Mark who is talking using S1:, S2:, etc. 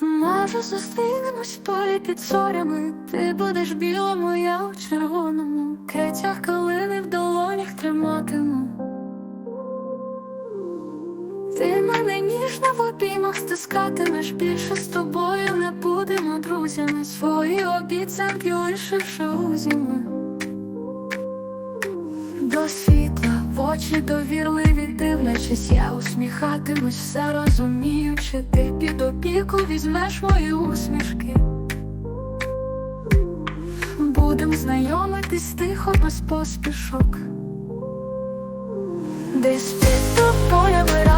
S1: Може зустрінемось полі під зорями. Ти будеш білому, я у червоному. Кетях калини в долонях триматиму. Ти мене ніжно в обіймах стискатимеш. Більше з тобою не будемо друзями. Свої обіцянки лишивши у До світла в очі довірливі дивлячись, я усміхатимусь, все розуміючи, ти під опіку візьмеш мої усмішки. Будем знайомитись тихо без поспішок. Десь під тобою ранком